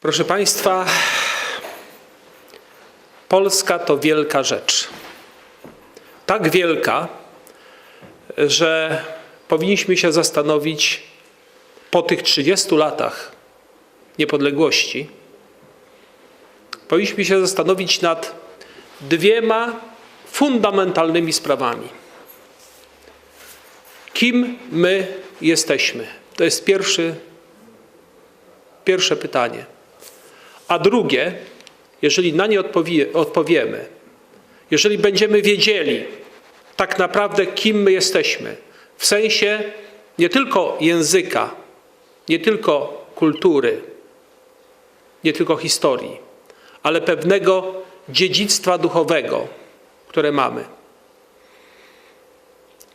Proszę Państwa, Polska to wielka rzecz. Tak wielka, że powinniśmy się zastanowić po tych 30 latach niepodległości, powinniśmy się zastanowić nad dwiema fundamentalnymi sprawami. Kim my jesteśmy? To jest pierwszy, pierwsze pytanie. A drugie, jeżeli na nie odpowie, odpowiemy, jeżeli będziemy wiedzieli tak naprawdę, kim my jesteśmy, w sensie nie tylko języka, nie tylko kultury, nie tylko historii, ale pewnego dziedzictwa duchowego, które mamy,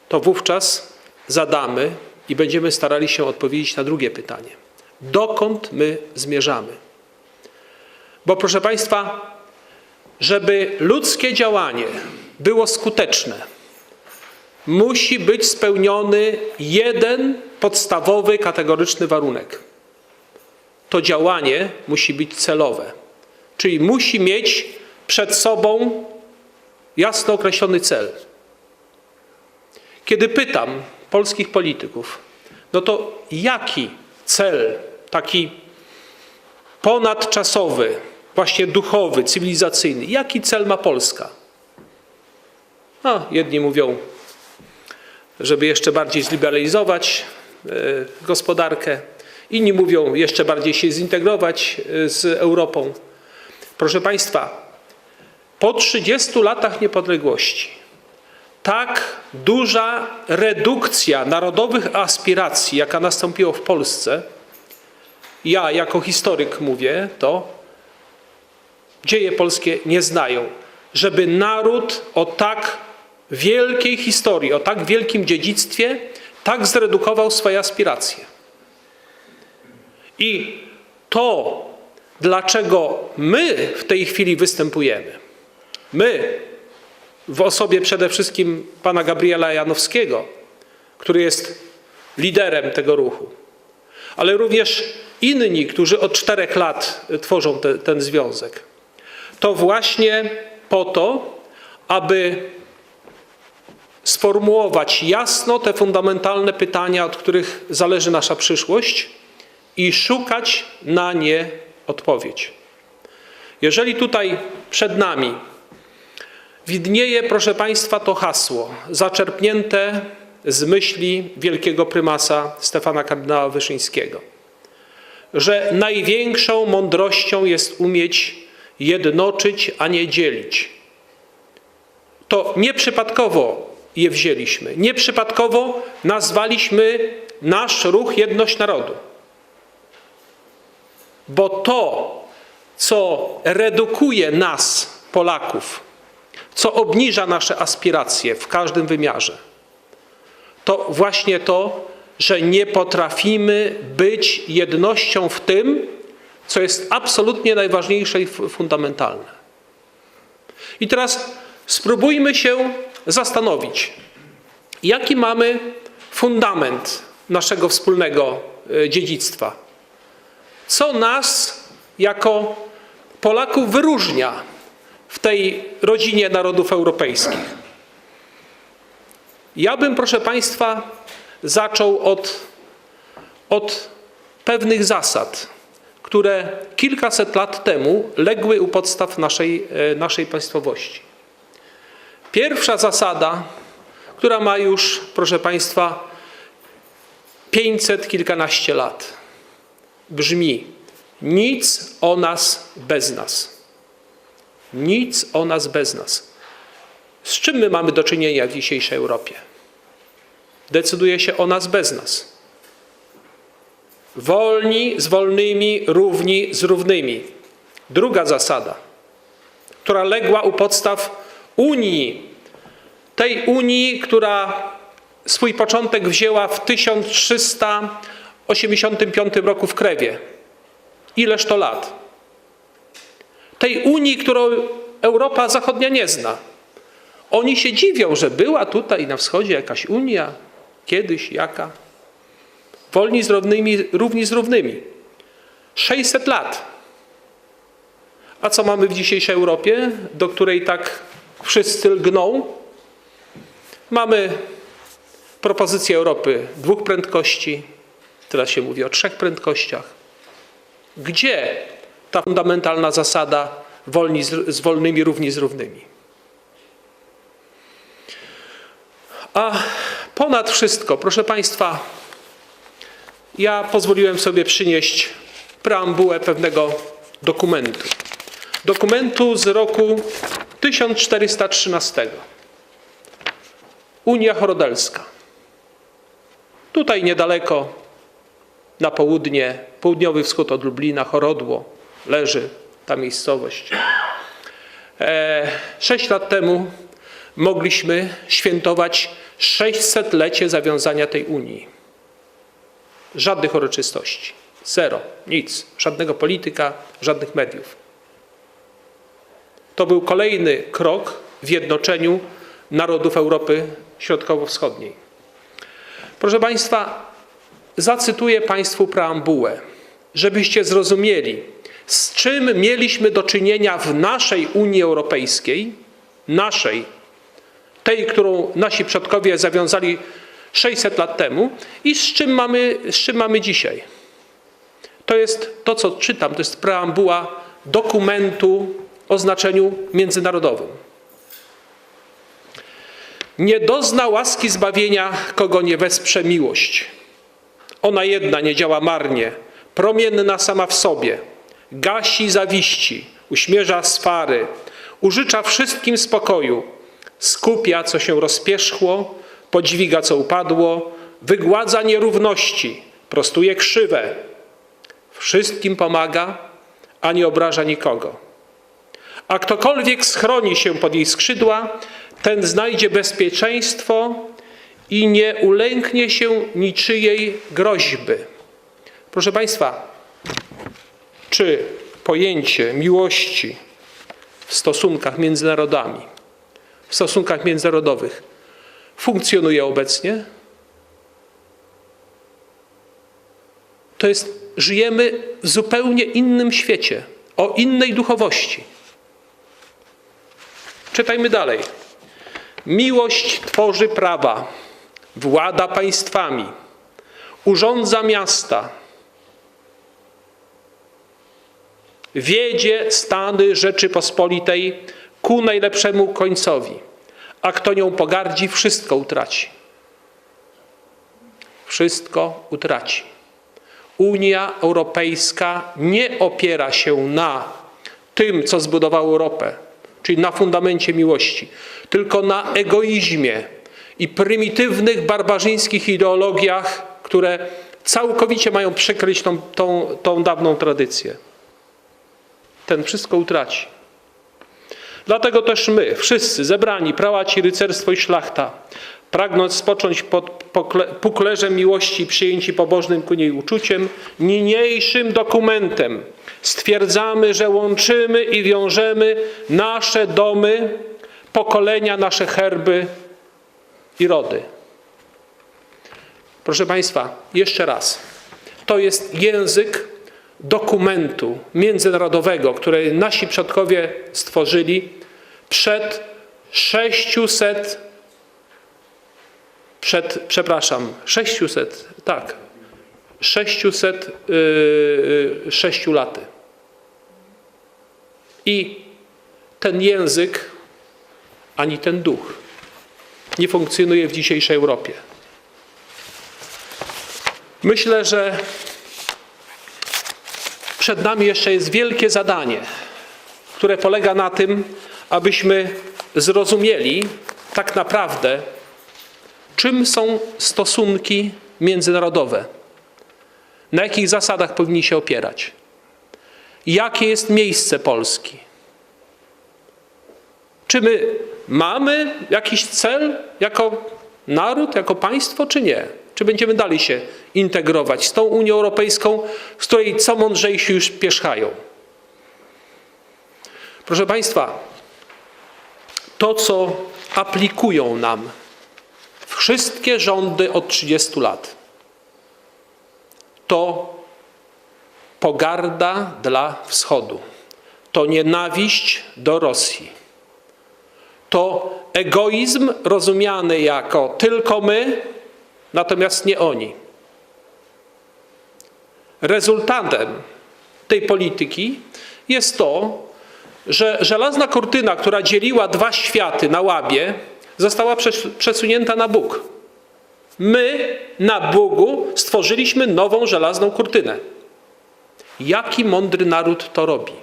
to wówczas zadamy i będziemy starali się odpowiedzieć na drugie pytanie. Dokąd my zmierzamy? Bo proszę Państwa, żeby ludzkie działanie było skuteczne, musi być spełniony jeden podstawowy, kategoryczny warunek. To działanie musi być celowe, czyli musi mieć przed sobą jasno określony cel. Kiedy pytam polskich polityków, no to jaki cel taki ponadczasowy, właśnie duchowy, cywilizacyjny, jaki cel ma Polska? Jedni mówią, żeby jeszcze bardziej zliberalizować e, gospodarkę, inni mówią, jeszcze bardziej się zintegrować e, z Europą. Proszę Państwa, po 30 latach niepodległości tak duża redukcja narodowych aspiracji, jaka nastąpiła w Polsce, ja jako historyk mówię to, dzieje polskie nie znają, żeby naród o tak wielkiej historii, o tak wielkim dziedzictwie tak zredukował swoje aspiracje. I to, dlaczego my w tej chwili występujemy, my w osobie przede wszystkim pana Gabriela Janowskiego, który jest liderem tego ruchu, ale również inni, którzy od czterech lat tworzą te, ten związek. To właśnie po to, aby sformułować jasno te fundamentalne pytania, od których zależy nasza przyszłość i szukać na nie odpowiedź. Jeżeli tutaj przed nami widnieje, proszę Państwa, to hasło zaczerpnięte z myśli wielkiego prymasa Stefana kardynała Wyszyńskiego, że największą mądrością jest umieć jednoczyć, a nie dzielić. To nieprzypadkowo je wzięliśmy. Nieprzypadkowo nazwaliśmy nasz ruch Jedność Narodu. Bo to, co redukuje nas, Polaków, co obniża nasze aspiracje w każdym wymiarze, to właśnie to, że nie potrafimy być jednością w tym, co jest absolutnie najważniejsze i fundamentalne. I teraz spróbujmy się zastanowić, jaki mamy fundament naszego wspólnego dziedzictwa. Co nas jako Polaków wyróżnia w tej rodzinie narodów europejskich? Ja bym, proszę Państwa, zaczął od, od pewnych zasad, które kilkaset lat temu legły u podstaw naszej, naszej państwowości. Pierwsza zasada, która ma już, proszę Państwa, 500 kilkanaście lat, brzmi: nic o nas bez nas. Nic o nas bez nas. Z czym my mamy do czynienia w dzisiejszej Europie? Decyduje się o nas bez nas. Wolni z wolnymi, równi z równymi. Druga zasada, która legła u podstaw Unii, tej Unii, która swój początek wzięła w 1385 roku w Krewie. Ileż to lat? Tej Unii, którą Europa Zachodnia nie zna. Oni się dziwią, że była tutaj na wschodzie jakaś Unia, kiedyś jaka. Wolni z równymi, równi z równymi. 600 lat. A co mamy w dzisiejszej Europie, do której tak wszyscy lgną? Mamy propozycję Europy dwóch prędkości, teraz się mówi o trzech prędkościach. Gdzie ta fundamentalna zasada wolni z, z wolnymi, równi z równymi? A ponad wszystko, proszę Państwa, ja pozwoliłem sobie przynieść preambułę pewnego dokumentu. Dokumentu z roku 1413. Unia Chorodelska. Tutaj niedaleko, na południe, południowy wschód od Lublina, Chorodło, leży ta miejscowość. E, Sześć lat temu mogliśmy świętować 600-lecie zawiązania tej Unii. Żadnych uroczystości. Zero. Nic. Żadnego polityka, żadnych mediów. To był kolejny krok w jednoczeniu narodów Europy Środkowo-Wschodniej. Proszę Państwa, zacytuję Państwu preambułę, żebyście zrozumieli, z czym mieliśmy do czynienia w naszej Unii Europejskiej, naszej, tej, którą nasi przodkowie zawiązali 600 lat temu i z czym mamy, z czym mamy dzisiaj. To jest to, co czytam, to jest preambuła dokumentu o znaczeniu międzynarodowym. Nie dozna łaski zbawienia, kogo nie wesprze miłość. Ona jedna nie działa marnie, promienna sama w sobie, gasi zawiści, uśmierza swary, użycza wszystkim spokoju, skupia, co się rozpierzchło, podźwiga, co upadło, wygładza nierówności, prostuje krzywe, wszystkim pomaga, a nie obraża nikogo. A ktokolwiek schroni się pod jej skrzydła, ten znajdzie bezpieczeństwo i nie ulęknie się niczyjej groźby. Proszę Państwa, czy pojęcie miłości w stosunkach między narodami, w stosunkach międzynarodowych funkcjonuje obecnie? To jest, żyjemy w zupełnie innym świecie, o innej duchowości. Czytajmy dalej. Miłość tworzy prawa, włada państwami, urządza miasta, wiedzie stany Rzeczypospolitej ku najlepszemu końcowi, a kto nią pogardzi, wszystko utraci. Wszystko utraci. Unia Europejska nie opiera się na tym, co zbudowało Europę, czyli na fundamencie miłości, tylko na egoizmie i prymitywnych, barbarzyńskich ideologiach, które całkowicie mają przykryć tą, tą, tą dawną tradycję. Ten wszystko utraci. Dlatego też my, wszyscy zebrani, prałaci, rycerstwo i szlachta, pragnąc spocząć pod puklerzem miłości przyjęci pobożnym ku niej uczuciem, niniejszym dokumentem stwierdzamy, że łączymy i wiążemy nasze domy, pokolenia, nasze herby i rody. Proszę Państwa, jeszcze raz. To jest język dokumentu międzynarodowego, który nasi przodkowie stworzyli przed 600, przed, przepraszam, 600, tak, 606 yy, laty. I ten język, ani ten duch nie funkcjonuje w dzisiejszej Europie. Myślę, że przed nami jeszcze jest wielkie zadanie, które polega na tym, abyśmy zrozumieli tak naprawdę, czym są stosunki międzynarodowe, na jakich zasadach powinni się opierać, jakie jest miejsce Polski. Czy my mamy jakiś cel jako naród, jako państwo, czy nie? Czy będziemy dalej się integrować z tą Unią Europejską, z której co mądrzejsi już pierzchają? Proszę Państwa, to co aplikują nam wszystkie rządy od 30 lat, to pogarda dla wschodu. to nienawiść do Rosji. To egoizm rozumiany jako tylko my, natomiast nie oni. Rezultatem tej polityki jest to, że żelazna kurtyna, która dzieliła dwa światy na łabie, została przes- przesunięta na Bóg. My na Bogu stworzyliśmy nową żelazną kurtynę. Jaki mądry naród to robi?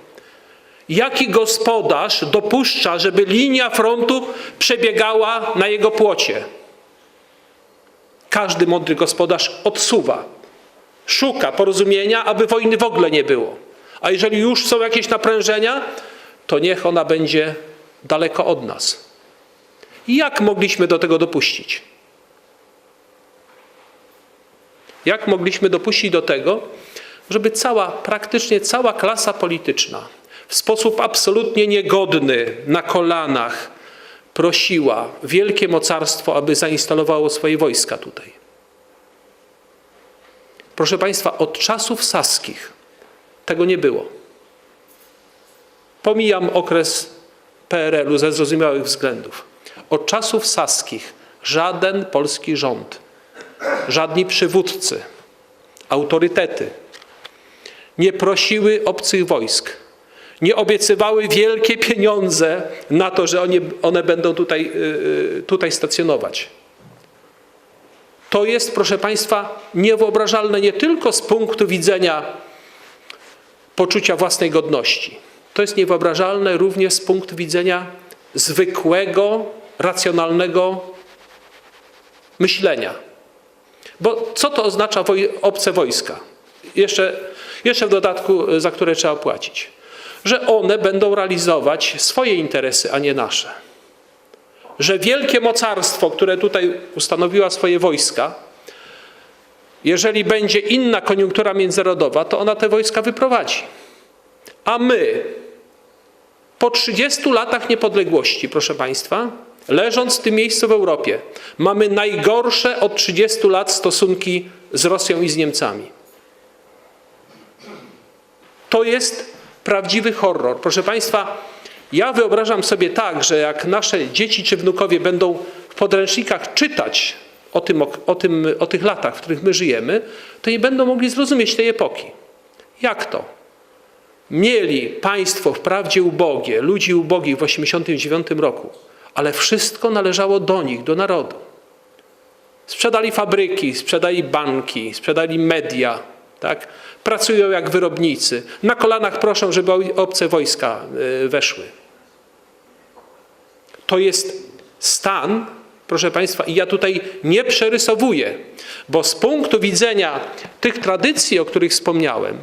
Jaki gospodarz dopuszcza, żeby linia frontu przebiegała na jego płocie? Każdy mądry gospodarz odsuwa, szuka porozumienia, aby wojny w ogóle nie było. A jeżeli już są jakieś naprężenia, to niech ona będzie daleko od nas. Jak mogliśmy do tego dopuścić? Jak mogliśmy dopuścić do tego, żeby cała, praktycznie cała klasa polityczna w sposób absolutnie niegodny, na kolanach prosiła wielkie mocarstwo, aby zainstalowało swoje wojska tutaj? Proszę Państwa, od czasów saskich tego nie było. Pomijam okres PRL-u ze zrozumiałych względów. Od czasów saskich żaden polski rząd, żadni przywódcy, autorytety nie prosiły obcych wojsk, nie obiecywały wielkie pieniądze na to, że one, one będą tutaj, yy, tutaj stacjonować. To jest, proszę Państwa, niewyobrażalne nie tylko z punktu widzenia poczucia własnej godności. To jest niewyobrażalne również z punktu widzenia zwykłego, racjonalnego myślenia. Bo co to oznacza obce wojska? Jeszcze, jeszcze w dodatku, za które trzeba płacić. Że one będą realizować swoje interesy, a nie nasze. Że wielkie mocarstwo, które tutaj ustanowiła swoje wojska, jeżeli będzie inna koniunktura międzynarodowa, to ona te wojska wyprowadzi. A my po 30 latach niepodległości, proszę Państwa, leżąc w tym miejscu w Europie, mamy najgorsze od 30 lat stosunki z Rosją i z Niemcami. To jest prawdziwy horror. Proszę Państwa, ja wyobrażam sobie tak, że jak nasze dzieci czy wnukowie będą w podręcznikach czytać o, tym, o, tym, o tych latach, w których my żyjemy, to nie będą mogli zrozumieć tej epoki. Jak to? Mieli państwo wprawdzie ubogie, ludzi ubogich w 1989 roku, ale wszystko należało do nich, do narodu. Sprzedali fabryki, sprzedali banki, sprzedali media, tak? pracują jak wyrobnicy. Na kolanach proszą, żeby obce wojska y, weszły. To jest stan, proszę Państwa, i ja tutaj nie przerysowuję, bo z punktu widzenia tych tradycji, o których wspomniałem,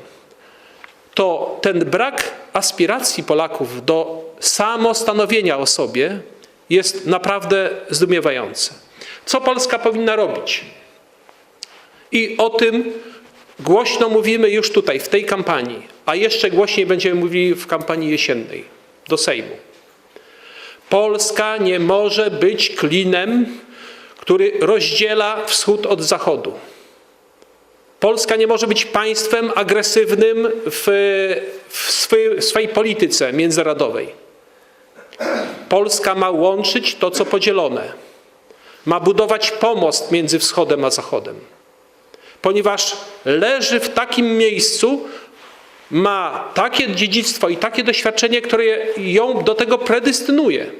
to ten brak aspiracji Polaków do samostanowienia o sobie jest naprawdę zdumiewający. Co Polska powinna robić? I o tym głośno mówimy już tutaj, w tej kampanii, a jeszcze głośniej będziemy mówili w kampanii jesiennej do Sejmu. Polska nie może być klinem, który rozdziela wschód od zachodu. Polska nie może być państwem agresywnym w, w swojej, swojej polityce międzynarodowej. Polska ma łączyć to, co podzielone. Ma budować pomost między wschodem a zachodem. Ponieważ leży w takim miejscu, ma takie dziedzictwo i takie doświadczenie, które ją do tego predystynuje.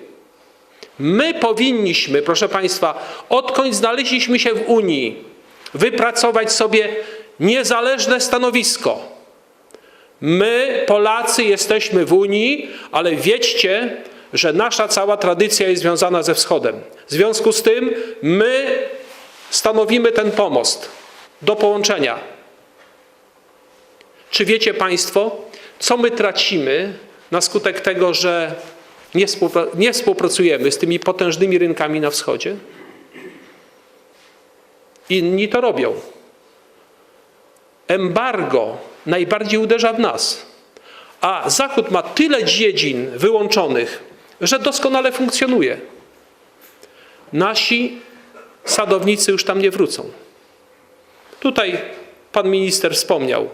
My powinniśmy, proszę Państwa, odkąd znaleźliśmy się w Unii, wypracować sobie niezależne stanowisko. My, Polacy, jesteśmy w Unii, ale wiedźcie, że nasza cała tradycja jest związana ze Wschodem. W związku z tym my stanowimy ten pomost do połączenia. Czy wiecie Państwo, co my tracimy na skutek tego, że nie, współpra nie współpracujemy z tymi potężnymi rynkami na wschodzie? Inni to robią. Embargo najbardziej uderza w nas, a Zachód ma tyle dziedzin wyłączonych, że doskonale funkcjonuje. Nasi sadownicy już tam nie wrócą. Tutaj pan minister wspomniał,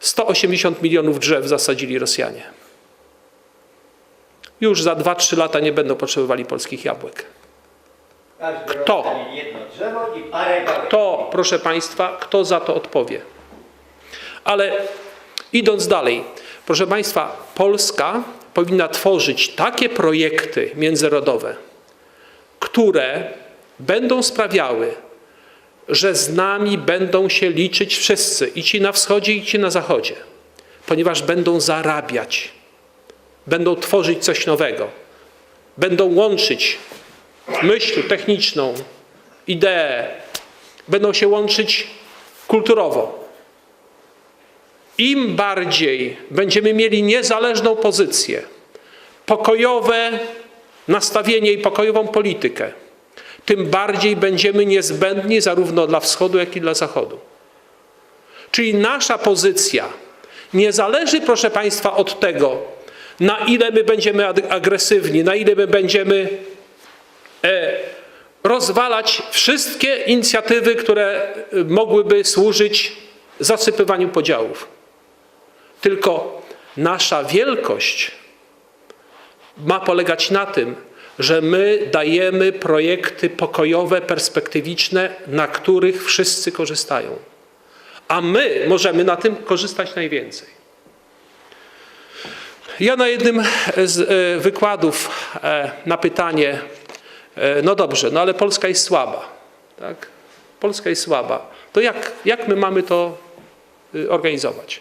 180 milionów drzew zasadzili Rosjanie. już za 2-3 lata nie będą potrzebowali polskich jabłek. Kto? rok sali jedno drzewo i parę gałek. To, proszę Państwa, kto za to odpowie? Ale idąc dalej, proszę Państwa, Polska powinna tworzyć takie projekty międzynarodowe, które będą sprawiały, że z nami będą się liczyć wszyscy, i ci na wschodzie, i ci na zachodzie, ponieważ będą zarabiać, będą tworzyć coś nowego, będą łączyć myśl techniczną, ideę, będą się łączyć kulturowo. Im bardziej będziemy mieli niezależną pozycję, pokojowe nastawienie i pokojową politykę, tym bardziej będziemy niezbędni zarówno dla wschodu, jak i dla zachodu. Czyli nasza pozycja nie zależy, proszę Państwa, od tego, na ile my będziemy ag- agresywni, na ile my będziemy e, rozwalać wszystkie inicjatywy, które e, mogłyby służyć zasypywaniu podziałów. Tylko nasza wielkość ma polegać na tym, że my dajemy projekty pokojowe, perspektywiczne, na których wszyscy korzystają. A my możemy na tym korzystać najwięcej. Ja na jednym z e, wykładów e, na pytanie, e, no dobrze, no ale Polska jest słaba, tak? Polska jest słaba. To jak, jak my mamy to organizować?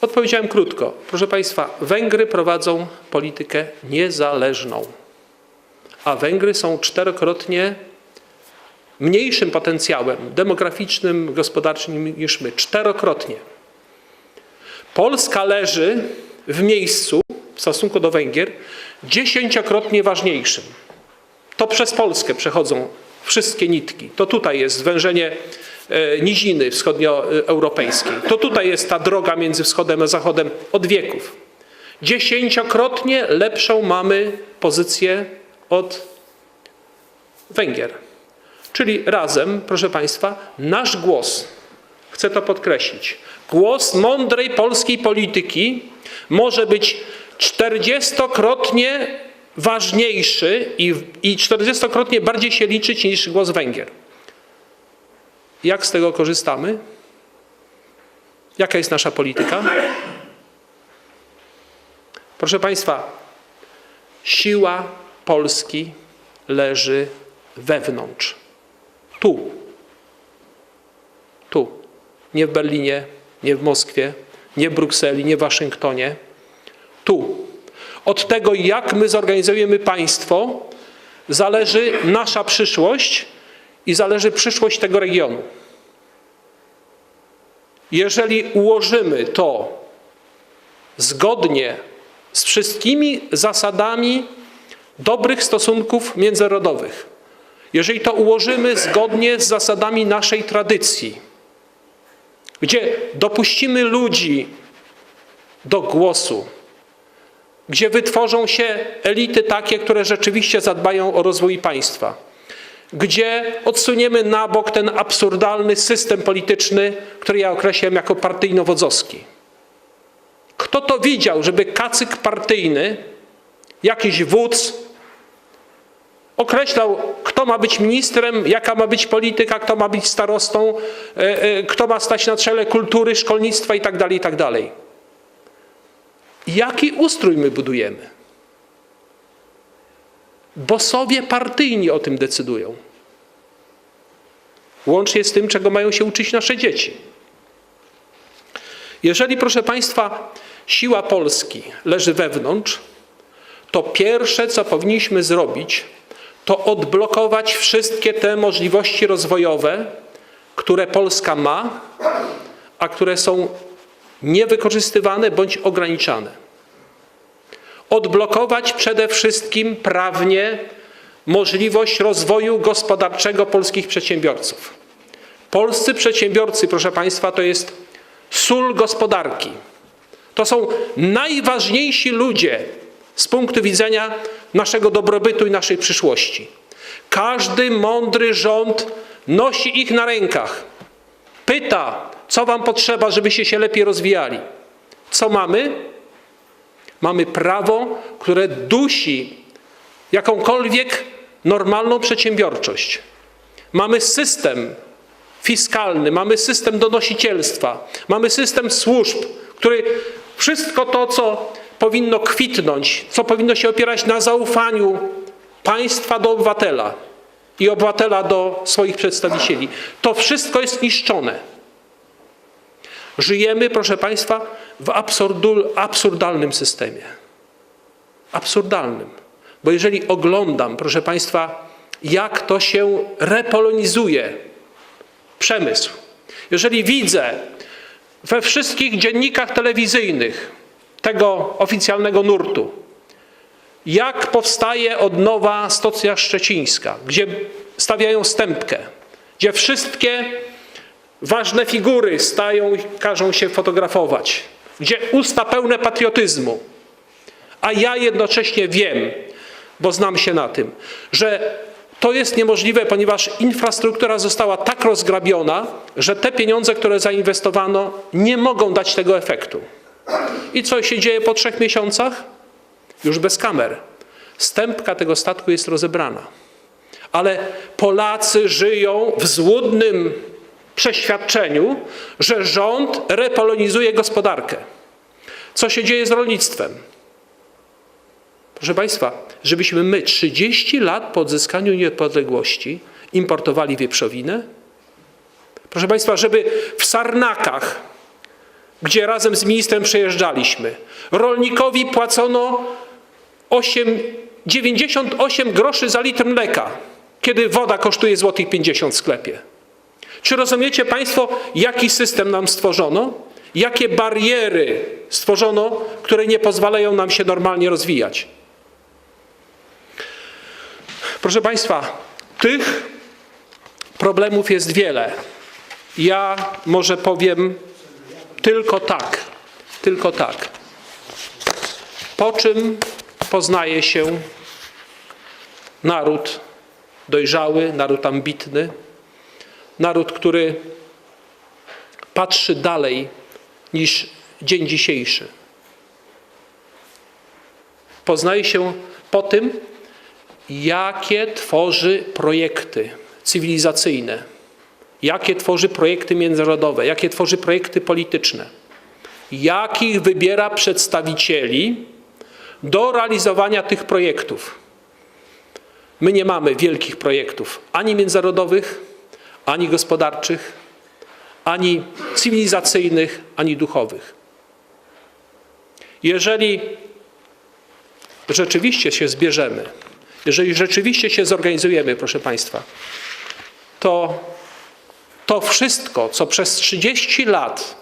Odpowiedziałem krótko. Proszę Państwa, Węgry prowadzą politykę niezależną, a Węgry są czterokrotnie mniejszym potencjałem demograficznym, gospodarczym niż my. Czterokrotnie. Polska leży w miejscu w stosunku do Węgier dziesięciokrotnie ważniejszym. To przez Polskę przechodzą wszystkie nitki. To tutaj jest zwężenie niziny wschodnioeuropejskiej. To tutaj jest ta droga między wschodem a zachodem od wieków. Dziesięciokrotnie lepszą mamy pozycję od Węgier. Czyli razem, proszę Państwa, nasz głos, chcę to podkreślić, głos mądrej polskiej polityki może być czterdziestokrotnie ważniejszy i, i czterdziestokrotnie bardziej się liczyć niż głos Węgier. Jak z tego korzystamy? Jaka jest nasza polityka? Proszę Państwa, siła Polski leży wewnątrz. Tu. Tu. Nie w Berlinie, nie w Moskwie, nie w Brukseli, nie w Waszyngtonie. Tu. Od tego, jak my zorganizujemy państwo, zależy nasza przyszłość i zależy przyszłość tego regionu. Jeżeli ułożymy to zgodnie z wszystkimi zasadami dobrych stosunków międzynarodowych, jeżeli to ułożymy zgodnie z zasadami naszej tradycji, gdzie dopuścimy ludzi do głosu, gdzie wytworzą się elity takie, które rzeczywiście zadbają o rozwój państwa, gdzie odsuniemy na bok ten absurdalny system polityczny, który ja określam jako partyjno-wodzowski. Kto to widział, żeby kacyk partyjny, jakiś wódz określał, kto ma być ministrem, jaka ma być polityka, kto ma być starostą, e, e, kto ma stać na czele kultury, szkolnictwa itd., itd. Jaki ustrój my budujemy? Bosowie partyjni o tym decydują. Łącznie z tym, czego mają się uczyć nasze dzieci. Jeżeli, proszę Państwa, siła Polski leży wewnątrz, to pierwsze, co powinniśmy zrobić, to odblokować wszystkie te możliwości rozwojowe, które Polska ma, a które są niewykorzystywane bądź ograniczane. Odblokować przede wszystkim prawnie możliwość rozwoju gospodarczego polskich przedsiębiorców. Polscy przedsiębiorcy, proszę Państwa, to jest sól gospodarki. To są najważniejsi ludzie z punktu widzenia naszego dobrobytu i naszej przyszłości. Każdy mądry rząd nosi ich na rękach. Pyta, co wam potrzeba, żebyście się lepiej rozwijali. Co mamy? Mamy prawo, które dusi jakąkolwiek normalną przedsiębiorczość. Mamy system fiskalny, mamy system donosicielstwa, mamy system służb, który wszystko to, co powinno kwitnąć, co powinno się opierać na zaufaniu państwa do obywatela i obywatela do swoich przedstawicieli, to wszystko jest niszczone. Żyjemy, proszę Państwa, w absurdalnym systemie. Absurdalnym. Bo jeżeli oglądam, proszę Państwa, jak to się repolonizuje, przemysł, jeżeli widzę we wszystkich dziennikach telewizyjnych tego oficjalnego nurtu, jak powstaje od nowa stacja szczecińska, gdzie stawiają stępkę, gdzie wszystkie ważne figury stają i każą się fotografować, gdzie usta pełne patriotyzmu, a ja jednocześnie wiem, bo znam się na tym, że to jest niemożliwe, ponieważ infrastruktura została tak rozgrabiona, że te pieniądze, które zainwestowano, nie mogą dać tego efektu. I co się dzieje po trzech miesiącach? Już bez kamer. Stępka tego statku jest rozebrana. Ale Polacy żyją w złudnym przeświadczeniu, że rząd repolonizuje gospodarkę. Co się dzieje z rolnictwem? Proszę Państwa, żebyśmy my 30 lat po odzyskaniu niepodległości importowali wieprzowinę? Proszę Państwa, żeby w Sarnakach, gdzie razem z ministrem przejeżdżaliśmy, rolnikowi płacono 8, 98 groszy za litr mleka, kiedy woda kosztuje złotych 50 w sklepie. Czy rozumiecie Państwo, jaki system nam stworzono? Jakie bariery stworzono, które nie pozwalają nam się normalnie rozwijać? Proszę Państwa, tych problemów jest wiele. Ja może powiem tylko tak, tylko tak. Po czym poznaje się naród dojrzały, naród ambitny, naród, który patrzy dalej niż dzień dzisiejszy. Poznaje się po tym, jakie tworzy projekty cywilizacyjne, jakie tworzy projekty międzynarodowe, jakie tworzy projekty polityczne, jakich wybiera przedstawicieli do realizowania tych projektów. My nie mamy wielkich projektów ani międzynarodowych, ani gospodarczych, ani cywilizacyjnych, ani duchowych. Jeżeli rzeczywiście się zbierzemy, jeżeli rzeczywiście się zorganizujemy, proszę Państwa, to to wszystko, co przez 30 lat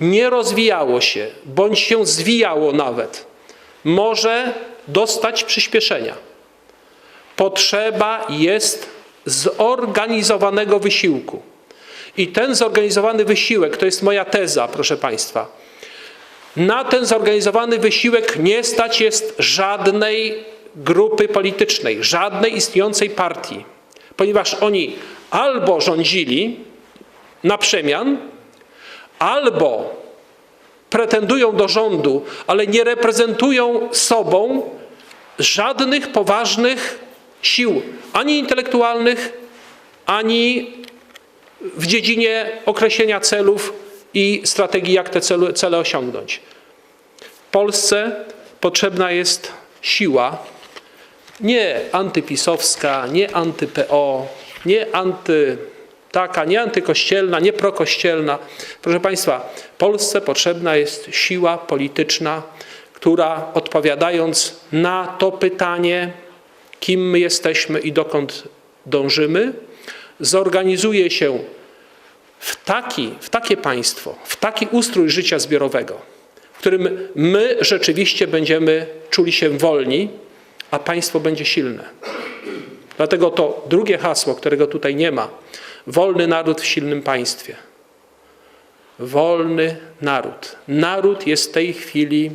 nie rozwijało się, bądź się zwijało nawet, może dostać przyspieszenia. Potrzeba jest zorganizowanego wysiłku. I ten zorganizowany wysiłek, to jest moja teza, proszę Państwa, na ten zorganizowany wysiłek nie stać jest żadnej grupy politycznej, żadnej istniejącej partii, ponieważ oni albo rządzili na przemian, albo pretendują do rządu, ale nie reprezentują sobą żadnych poważnych sił, ani intelektualnych, ani w dziedzinie określenia celów i strategii, jak te cele, cele osiągnąć. Polsce potrzebna jest siła, nie antypisowska, nie anty-PO, nie anty taka, nie antykościelna, nie prokościelna. Proszę Państwa, Polsce potrzebna jest siła polityczna, która odpowiadając na to pytanie, kim my jesteśmy i dokąd dążymy, zorganizuje się w, taki, w takie państwo, w taki ustrój życia zbiorowego, w którym my rzeczywiście będziemy czuli się wolni, a państwo będzie silne. Dlatego to drugie hasło, którego tutaj nie ma, wolny naród w silnym państwie. Wolny naród. Naród jest w tej chwili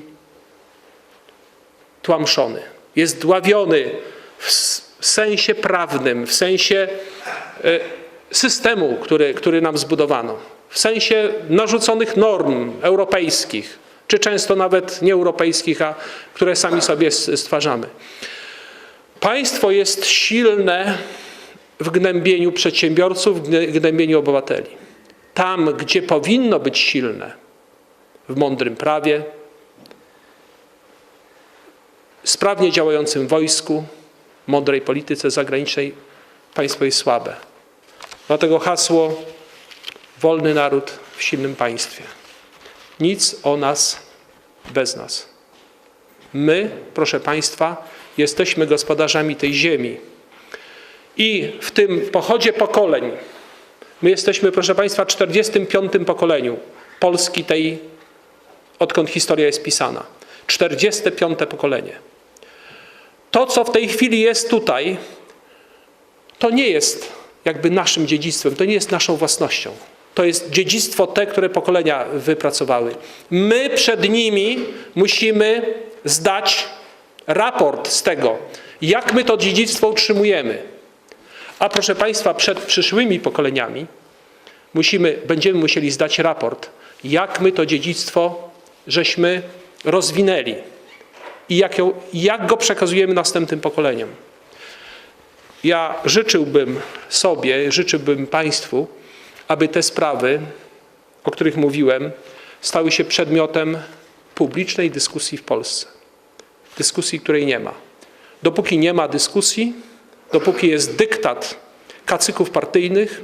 tłamszony. Jest dławiony w sensie prawnym, w sensie e, systemu, który, który nam zbudowano, w sensie narzuconych norm europejskich, czy często nawet nieeuropejskich, a które sami sobie stwarzamy. Państwo jest silne w gnębieniu przedsiębiorców, w gnę- gnębieniu obywateli. Tam, gdzie powinno być silne, w mądrym prawie, sprawnie działającym wojsku, mądrej polityce zagranicznej, państwo jest słabe. Dlatego hasło wolny naród w silnym państwie. Nic o nas bez nas. My, proszę Państwa, jesteśmy gospodarzami tej ziemi. I w tym pochodzie pokoleń, my jesteśmy, proszę Państwa, w 45. pokoleniu Polski tej, odkąd historia jest pisana. 45. pokolenie. To, co w tej chwili jest tutaj, to nie jest jakby naszym dziedzictwem, to nie jest naszą własnością. To jest dziedzictwo te, które pokolenia wypracowały. My przed nimi musimy zdać raport z tego, jak my to dziedzictwo utrzymujemy. A proszę Państwa, przed przyszłymi pokoleniami musimy, będziemy musieli zdać raport, jak my to dziedzictwo żeśmy rozwinęli i jak, ją, jak go przekazujemy następnym pokoleniom. Ja życzyłbym sobie, życzyłbym Państwu, aby te sprawy, o których mówiłem, stały się przedmiotem publicznej dyskusji w Polsce. Dyskusji, której nie ma. Dopóki nie ma dyskusji, dopóki jest dyktat kacyków partyjnych,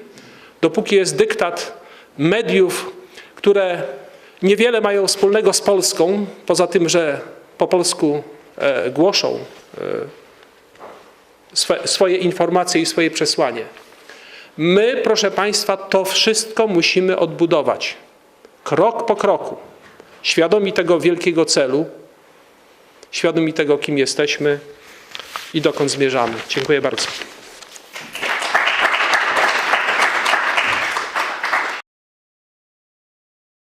dopóki jest dyktat mediów, które niewiele mają wspólnego z Polską, poza tym, że po polsku e, głoszą e, swoje informacje i swoje przesłanie. My, proszę Państwa, to wszystko musimy odbudować. Krok po kroku. Świadomi tego wielkiego celu, świadomi tego, kim jesteśmy i dokąd zmierzamy. Dziękuję bardzo.